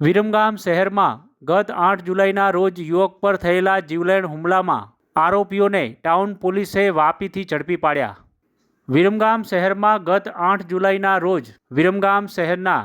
વિરમગામ શહેરમાં ગત આઠ જુલાઈના રોજ યુવક પર થયેલા જીવલેણ હુમલામાં આરોપીઓને ટાઉન પોલીસે વાપીથી ઝડપી પાડ્યા. વિરમગામ શહેરમાં ગત આઠ જુલાઈના રોજ વિરમગામ શહેરના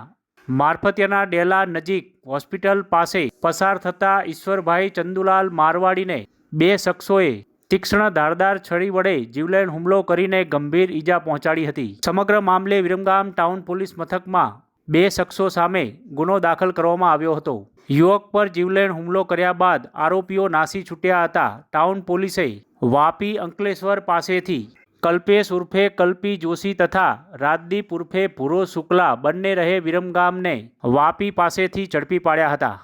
મારફતિયાના ડેલા નજીક હોસ્પિટલ પાસે પસાર થતા ઈશ્વરભાઈ ચંદુલાલ મારવાડીને બે શખ્સોએ તીક્ષ્ણ ધારદાર છડી વડે જીવલેણ હુમલો કરીને ગંભીર ઈજા પહોંચાડી હતી. સમગ્ર મામલે વિરમગામ ટાઉન પોલીસ મથકમાં બે શખ્સો સામે ગુનો દાખલ કરવામાં આવ્યો હતો. યુવક પર જીવલેણ હુમલો કર્યા બાદ આરોપીઓ નાસી છૂટ્યા હતા. ટાઉન પોલીસે વાપી અંકલેશ્વર પાસેથી કલ્પેશ ઉર્ફે કલ્પી જોશી તથા રાજદીપ ઉર્ફે ભૂરો શુક્લા બંને રહે વિરમગામને વાપી પાસેથી ઝડપી પાડ્યા હતા.